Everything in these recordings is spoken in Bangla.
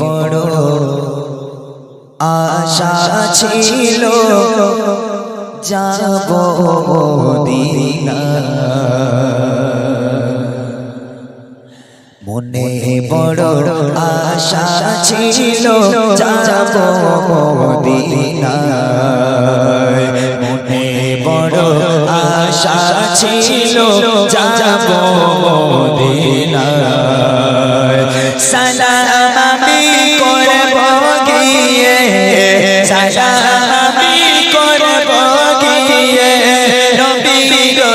বড় আশা ছিল, যাব মনে বড় আশা ছিল, যাব মনে বড় আশা ছিল, যাব দিনা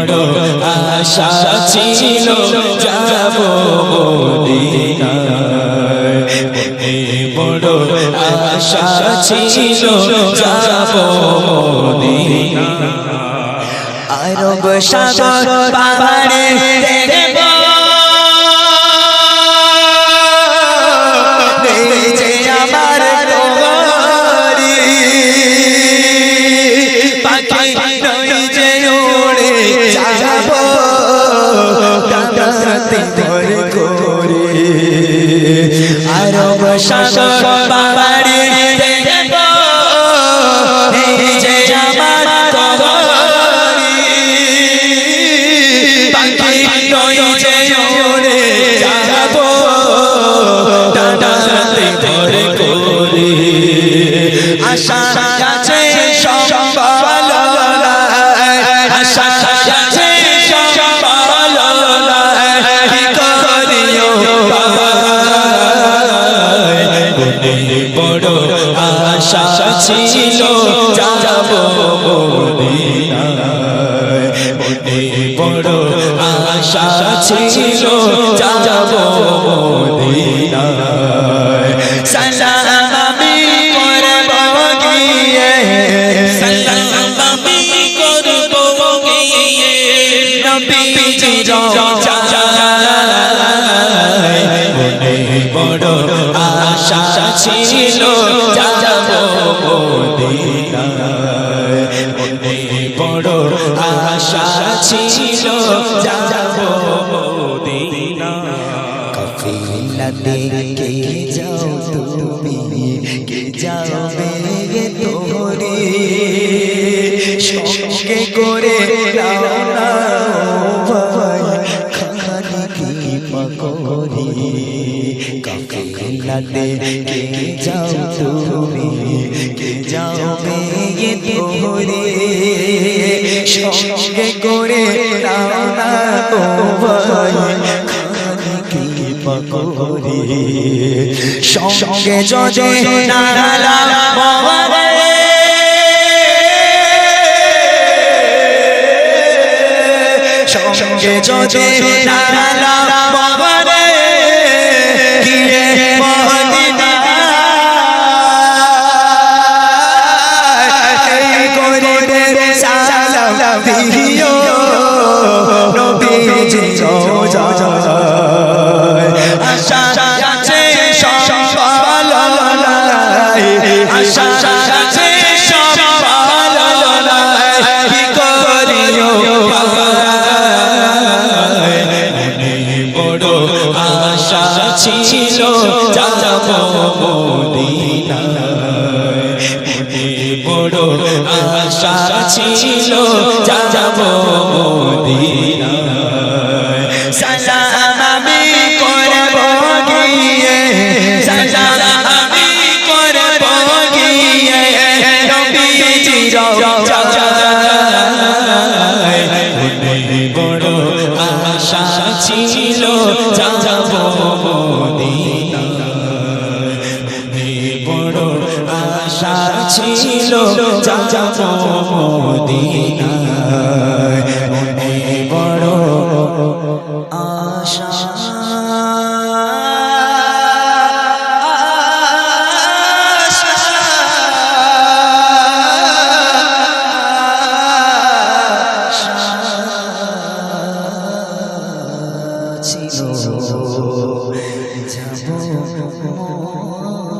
বড় আশা ছিল যাব বড় আশা ছিল যাব আরব সাগর পাহাড়ে আরব সাগর ছিল যাব বড় আশা ছিল যাব মদিনায় করব গিয়ে সালাম করব গিয়ে নবীজি রাজায় বড় আশা ছিল বড় আশা ছিল, যাব মদিনায় কফিলা দেখে যাও তুমি? কে যাবে তোরে সঙ্গে করে নাও না ভাই খানি কি মকরি কফিলা দেখে যাও তুমি? কে যাবে তোরে সঙ্গে করে নাও না ভাই কি পকরি সঙ্গে যদি নালা মরে সঙ্গে যদি নালা মরে গিয়ে দিও নবীজি আশা আছে সম্বল আশা আছে সম্বল কি করিও বড় আশা ছিল যাব মদিনায় মনে বড় আশা ছিল যাব মদিনায়। সালাম আমি করব গিয়ে, সালাম আমি করব গিয়ে নবীজি রাজায় মনে বড় আশা ছিল যাব আশা ছিল বড় আশা। ছিল যাব